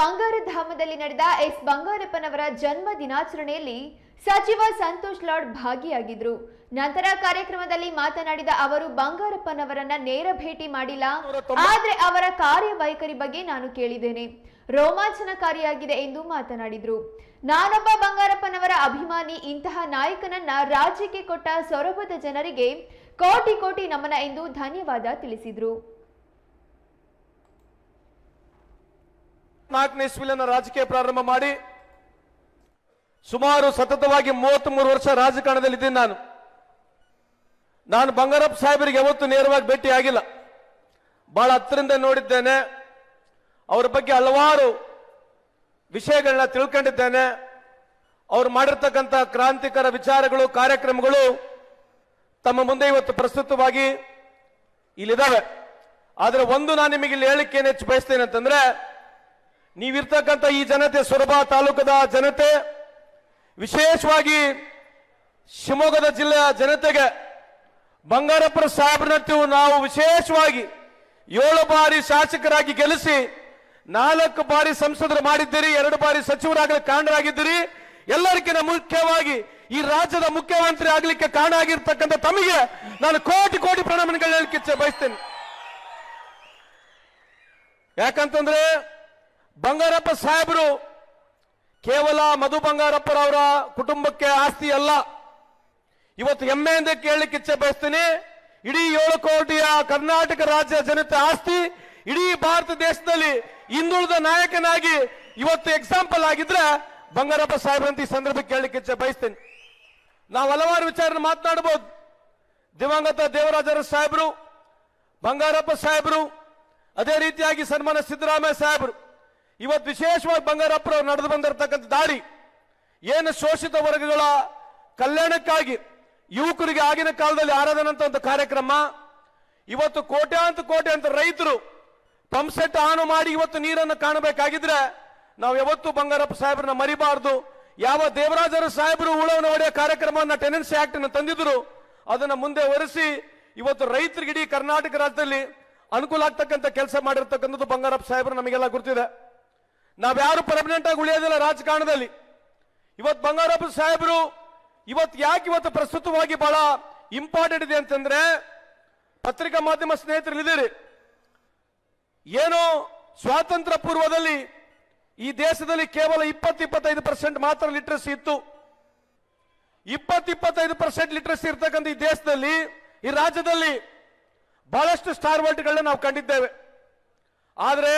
ಬಂಗಾರಧಾಮದಲ್ಲಿ ನಡೆದ ಎಸ್ ಬಂಗಾರಪ್ಪನವರ ಜನ್ಮ ದಿನಾಚರಣೆಯಲ್ಲಿ ಸಚಿವ ಸಂತೋಷ್ ಲಾಡ್ ಭಾಗಿಯಾಗಿದ್ರು. ನಂತರ ಕಾರ್ಯಕ್ರಮದಲ್ಲಿ ಮಾತನಾಡಿದ ಅವರು, ಬಂಗಾರಪ್ಪನವರನ್ನ ನೇರ ಭೇಟಿ ಮಾಡಿಲ್ಲ, ಆದ್ರೆ ಅವರ ಕಾರ್ಯವೈಖರಿ ಬಗ್ಗೆ ನಾನು ಕೇಳಿದ್ದೇನೆ. ರೋಮಾಂಚನಕಾರಿಯಾಗಿದೆ ಎಂದು ಮಾತನಾಡಿದ್ರು. ನಾನೊಬ್ಬ ಬಂಗಾರಪ್ಪನವರ ಅಭಿಮಾನಿ, ಇಂತಹ ನಾಯಕನನ್ನ ರಾಜ್ಯಕ್ಕೆ ಕೊಟ್ಟ ಸೊರಬದ ಜನರಿಗೆ ಕೋಟಿ ಕೋಟಿ ನಮನ ಎಂದು ಧನ್ಯವಾದ ತಿಳಿಸಿದ್ರು. ನಾಲ್ಕನೇ ಇಸ್ವಿಲನ್ನ ರಾಜಕೀಯ ಪ್ರಾರಂಭ ಮಾಡಿ ಸುಮಾರು ಸತತವಾಗಿ ಮೂವತ್ತ್ ಮೂರು ವರ್ಷ ರಾಜಕಾರಣದಲ್ಲಿ ಇದ್ದೀನಿ ನಾನು. ನಾನು ಬಂಗಾರಪ್ಪ ಸಾಹೇಬರಿಗೆ ಯಾವತ್ತೂ ನೇರವಾಗಿ ಭೇಟಿ ಆಗಿಲ್ಲ. ಬಹಳ ಹತ್ತರಿಂದ ನೋಡಿದ್ದೇನೆ. ಅವರ ಬಗ್ಗೆ ಹಲವಾರು ವಿಷಯಗಳನ್ನ ತಿಳ್ಕೊಂಡಿದ್ದೇನೆ. ಅವ್ರು ಮಾಡಿರ್ತಕ್ಕಂಥ ಕ್ರಾಂತಿಕರ ವಿಚಾರಗಳು, ಕಾರ್ಯಕ್ರಮಗಳು ತಮ್ಮ ಮುಂದೆ ಇವತ್ತು ಪ್ರಸ್ತುತವಾಗಿ ಇಲ್ಲಿದ್ದಾವೆ. ಆದರೆ ಒಂದು ನಾನು ನಿಮಗೆ ಇಲ್ಲಿ ಹೇಳಿಕೆ ಏನು ಹೆಚ್ಚು ಬಯಸ್ತೇನೆ ಅಂತಂದ್ರೆ ನೀವಿರ್ತಕ್ಕಂಥ ಈ ಜನತೆ ಸೊರಬ ತಾಲೂಕದ ಜನತೆ, ವಿಶೇಷವಾಗಿ ಶಿವಮೊಗ್ಗದ ಜಿಲ್ಲೆಯ ಜನತೆಗೆ ಬಂಗಾರಪ್ಪರ ಸಾಹೇಬ್ರಂತೂ ನಾವು ವಿಶೇಷವಾಗಿ ಏಳು ಬಾರಿ ಶಾಸಕರಾಗಿ ಗೆಲ್ಲಿಸಿ ನಾಲ್ಕು ಬಾರಿ ಸಂಸದರು ಮಾಡಿದ್ದೀರಿ, ಎರಡು ಬಾರಿ ಸಚಿವರಾಗಲಿ ಕಾರಣರಾಗಿದ್ದೀರಿ. ಎಲ್ಲರಿಗಿಂತ ಮುಖ್ಯವಾಗಿ ಈ ರಾಜ್ಯದ ಮುಖ್ಯಮಂತ್ರಿ ಆಗಲಿಕ್ಕೆ ಕಾರಣ ಆಗಿರ್ತಕ್ಕಂಥ ತಮಗೆ ನಾನು ಕೋಟಿ ಕೋಟಿ ಪ್ರಣಾಮಗಳು ಹೇಳಿಕೆ ಇಚ್ಛೆ ಬಯಸ್ತೇನೆ. ಯಾಕಂತಂದ್ರೆ ಬಂಗಾರಪ್ಪ ಸಾಹೇಬರು, ಕೇವಲ ಮಧು ಬಂಗಾರಪ್ಪರವರ ಕುಟುಂಬಕ್ಕೆ ಆಸ್ತಿ ಅಲ್ಲ. ಇವತ್ತು ಹೆಮ್ಮೆಯಿಂದ ಕೇಳಲಿಕ್ಕೆ ಇಚ್ಛೆ ಬಯಸ್ತೀನಿ, ಇಡೀ ಏಳು ಕೋಟಿಯ ಕರ್ನಾಟಕ ರಾಜ್ಯ ಜನತೆ ಆಸ್ತಿ, ಇಡೀ ಭಾರತ ದೇಶದಲ್ಲಿ ಹಿಂದುಳಿದ ನಾಯಕನಾಗಿ ಇವತ್ತು ಎಕ್ಸಾಂಪಲ್ ಆಗಿದ್ರೆ ಬಂಗಾರಪ್ಪ ಸಾಹೇಬ್ರಂತ ಈ ಸಂದರ್ಭಕ್ಕೆ ಕೇಳಲಿಕ್ಕೆ ಇಚ್ಛೆ ಬಯಸ್ತೇನೆ. ನಾವು ಹಲವಾರು ವಿಚಾರ ಮಾತನಾಡಬಹುದು ದಿವಂಗತ ದೇವರಾಜರ ಸಾಹೇಬರು, ಬಂಗಾರಪ್ಪ ಸಾಹೇಬರು, ಅದೇ ರೀತಿಯಾಗಿ ಸನ್ಮಾನ ಸಿದ್ದರಾಮಯ್ಯ ಸಾಹೇಬರು. ಇವತ್ತು ವಿಶೇಷವಾಗಿ ಬಂಗಾರಪ್ಪರು ನಡೆದು ಬಂದಿರತಕ್ಕಂಥ ದಾಳಿ ಏನು ಶೋಷಿತ ವರ್ಗಗಳ ಕಲ್ಯಾಣಕ್ಕಾಗಿ ಯುವಕರಿಗೆ ಆಗಿನ ಕಾಲದಲ್ಲಿ ಆರಾಧನಂತ ಒಂದು ಕಾರ್ಯಕ್ರಮ. ಇವತ್ತು ಕೋಟ್ಯಾಂತ ಕೋಟ್ಯಾಂತ ರೈತರು ಪಂಪ್ಸೆಟ್ ಆನ್ ಮಾಡಿ ಇವತ್ತು ನೀರನ್ನು ಕಾಣಬೇಕಾಗಿದ್ರೆ ನಾವು ಯಾವತ್ತೂ ಬಂಗಾರಪ್ಪ ಸಾಹೇಬ್ರನ್ನ ಮರಿಬಾರ್ದು. ಯಾವ ದೇವರಾಜರ ಸಾಹೇಬರು ಉಳವನ ಒಡೆಯ ಕಾರ್ಯಕ್ರಮವನ್ನ ಟೆನೆನ್ಸಿ ಆಕ್ಟ್ ಅನ್ನು ತಂದಿದ್ರು, ಅದನ್ನ ಮುಂದೆ ಒರೆಸಿ ಇವತ್ತು ರೈತರಿಗೆ ಇಡೀ ಕರ್ನಾಟಕ ರಾಜ್ಯದಲ್ಲಿ ಅನುಕೂಲ ಆಗ್ತಕ್ಕಂಥ ಕೆಲಸ ಮಾಡಿರ್ತಕ್ಕಂಥದ್ದು ಬಂಗಾರಪ್ಪ ಸಾಹೇಬರು ನಮಗೆಲ್ಲ ಗೊತ್ತಿದೆ ನಾವ್ಯಾರು ಪರ್ಮನೆಂಟ್ ಆಗಿ ಉಳಿಯೋದಿಲ್ಲ ರಾಜಕಾರಣದಲ್ಲಿ. ಇವತ್ತು ಬಂಗಾರಪ್ಪ ಸಾಹೇಬರು ಇವತ್ತು ಯಾಕೆ ಇವತ್ತು ಪ್ರಸ್ತುತವಾಗಿ ಬಹಳ ಇಂಪಾರ್ಟೆಂಟ್ ಇದೆ ಅಂತಂದ್ರೆ, ಪತ್ರಿಕಾ ಮಾಧ್ಯಮ ಸ್ನೇಹಿತರು ಇದ್ದೀರಿ ಏನು ಸ್ವಾತಂತ್ರ್ಯ ಪೂರ್ವದಲ್ಲಿ ಈ ದೇಶದಲ್ಲಿ ಕೇವಲ ಇಪ್ಪತ್ತು ಇಪ್ಪತ್ತೈದು ಪರ್ಸೆಂಟ್ ಮಾತ್ರ ಲಿಟ್ರಸಿ ಇತ್ತು. ಇಪ್ಪತ್ತು ಇಪ್ಪತ್ತೈದು ಪರ್ಸೆಂಟ್ ಲಿಟ್ರಸಿ ಇರ್ತಕ್ಕಂಥ ಈ ದೇಶದಲ್ಲಿ, ಈ ರಾಜ್ಯದಲ್ಲಿ ಬಹಳಷ್ಟು ಸ್ಟಾರ್ ವರ್ಲ್ಡ್ಗಳನ್ನ ನಾವು ಕಂಡಿದ್ದೇವೆ. ಆದ್ರೆ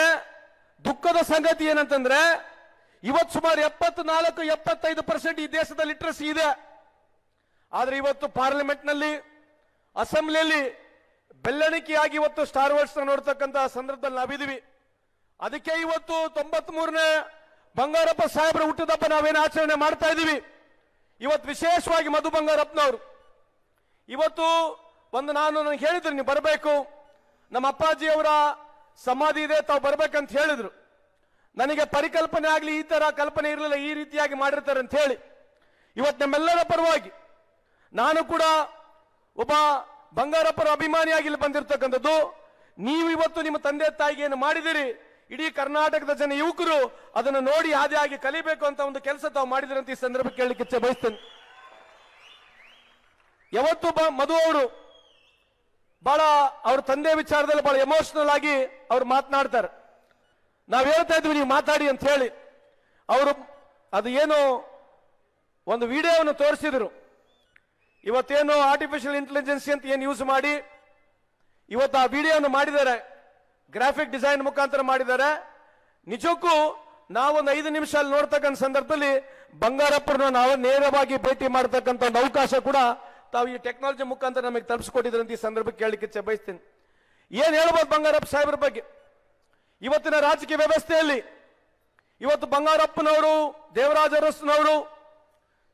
ದುಃಖದ ಸಂಗತಿ ಏನಂತಂದ್ರೆ, ಇವತ್ತು ಸುಮಾರು ಎಪ್ಪತ್ನಾಲ್ಕು, ಎಪ್ಪತ್ತೈದು ಪರ್ಸೆಂಟ್ ಈ ದೇಶದ ಲಿಟ್ರಸಿ ಇದೆ. ಆದ್ರೆ ಇವತ್ತು ಪಾರ್ಲಿಮೆಂಟ್ನಲ್ಲಿ ಅಸೆಂಬ್ಲಿಯಲ್ಲಿ ಬೆಳ್ಳಣಿಕೆಯಾಗಿ ಇವತ್ತು ಸ್ಟಾರ್ ವರ್ಸ್ ನೋಡ್ತಕ್ಕಂತಹ ಸಂದರ್ಭದಲ್ಲಿ ನಾವಿದೀವಿ ಅದಕ್ಕೆ ಇವತ್ತು ತೊಂಬತ್ ಮೂರನೇ ಬಂಗಾರಪ್ಪ ಸಾಹೇಬರ ಹುಟ್ಟಿದಪ್ಪ ನಾವೇನು ಆಚರಣೆ ಮಾಡ್ತಾ ಇದೀವಿ ಇವತ್ತು ವಿಶೇಷವಾಗಿ ಮಧು ಬಂಗಾರಪ್ಪನವರು. ಇವತ್ತು ಒಂದು ನಾನು ನನಗೆ ಹೇಳಿದ್ರು ನೀವು ಬರಬೇಕು. ನಮ್ಮ ಅಪ್ಪಾಜಿ ಅವರ ಸಮಾಧಿ ಇದೆ, ತಾವು ಬರ್ಬೇಕಂತ ಹೇಳಿದ್ರು. ನನಗೆ ಪರಿಕಲ್ಪನೆ ಆಗಲಿ, ಈ ತರ ಕಲ್ಪನೆ ಇರಲಿಲ್ಲ, ಈ ರೀತಿಯಾಗಿ ಮಾಡಿರ್ತಾರೆ ಅಂತ ಹೇಳಿ. ಇವತ್ತು ನಮ್ಮೆಲ್ಲರ ಪರವಾಗಿ ನಾನು ಕೂಡ ಒಬ್ಬ ಬಂಗಾರಪ್ಪರ ಅಭಿಮಾನಿಯಾಗಿ ಇಲ್ಲಿ ಬಂದಿರತಕ್ಕಂಥದ್ದು. ನೀವು ಇವತ್ತು ನಿಮ್ಮ ತಂದೆ ತಾಯಿಗೆ ಏನು ಮಾಡಿದಿರಿ. ಇಡೀ ಕರ್ನಾಟಕದ ಜನ ಯುವಕರು ಅದನ್ನು ನೋಡಿ ಹಾದಿಯಾಗಿ ಕಲಿಬೇಕು ಅಂತ ಒಂದು ಕೆಲಸ ತಾವು ಮಾಡಿದಿರಂತ ಈ ಸಂದರ್ಭ ಕೇಳಲಿಕ್ಕೆ ಬಯಸ್ತೇನೆ. ಯಾವತ್ತು ಮಧು ಅವರು ಬಹಳ ಅವ್ರ ತಂದೆ ವಿಚಾರದಲ್ಲಿ ಬಹಳ ಎಮೋಷನಲ್ ಆಗಿ ಅವ್ರು ಮಾತನಾಡ್ತಾರೆ. ನಾವು ಹೇಳ್ತಾ ಇದ್ವಿ, ನೀವು ಮಾತಾಡಿ ಅಂತ ಹೇಳಿ. ಅವರು ಅದು ಏನು ಒಂದು ವಿಡಿಯೋವನ್ನು ತೋರಿಸಿದ್ರು. ಇವತ್ತೇನು ಆರ್ಟಿಫಿಷಿಯಲ್ ಇಂಟೆಲಿಜೆನ್ಸಿ ಅಂತ ಏನು ಯೂಸ್ ಮಾಡಿ, ಇವತ್ತು ಆ ವಿಡಿಯೋವನ್ನು ಮಾಡಿದ್ದಾರೆ. ಗ್ರಾಫಿಕ್ ಡಿಸೈನ್ ಮುಖಾಂತರ ಮಾಡಿದ್ದಾರೆ. ನಿಜಕ್ಕೂ ನಾವೊಂದು ಐದು ನಿಮಿಷ ಅಲ್ಲಿ ನೋಡ್ತಕ್ಕಂಥ ಸಂದರ್ಭದಲ್ಲಿ ಬಂಗಾರಪ್ಪರನ್ನ ನಾವು ನೇರವಾಗಿ ಭೇಟಿ ಮಾಡತಕ್ಕಂಥ ಒಂದು ಅವಕಾಶ ಕೂಡ ತಾವು ಈ ಟೆಕ್ನಾಲಜಿ ಮುಖಾಂತರ ನಮಗೆ ತಲುಪಿಸ್ಕೊಟ್ಟಿದ್ರಂತ ಈ ಸಂದರ್ಭಕ್ಕೆ ಕೇಳಲಿಕ್ಕೆ ಬಯಸ್ತೀನಿ. ಏನ್ ಹೇಳ್ಬೋದು ಬಂಗಾರಪ್ಪ ಸಾಹೇಬ್ರ ಬಗ್ಗೆ? ಇವತ್ತಿನ ರಾಜಕೀಯ ವ್ಯವಸ್ಥೆಯಲ್ಲಿ ಇವತ್ತು ಬಂಗಾರಪ್ಪನವರು ದೇವರಾಜ ಅರಸ್ನವರು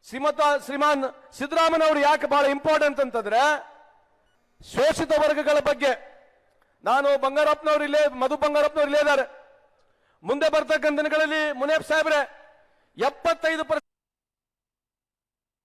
ಶ್ರೀಮತ, ಶ್ರೀಮಾನ್ ಸಿದ್ದರಾಮನವರು ಯಾಕೆ ಬಹಳ ಇಂಪಾರ್ಟೆಂಟ್ ಅಂತಂದ್ರೆ ಶೋಷಿತ ವರ್ಗಗಳ ಬಗ್ಗೆ. ನಾನು ಬಂಗಾರಪ್ಪನವರು ಇಲ್ಲೇ, ಮಧು ಬಂಗಾರಪ್ಪನವರು ಇಲ್ಲೇ ಇದ್ದಾರೆ. ಮುಂದೆ ಬರ್ತಕ್ಕಂಥ ದಿನಗಳಲ್ಲಿ ಮುನೇಪ್ ಸಾಹೇಬ್ರೆ, ಎಪ್ಪತ್ತೈದು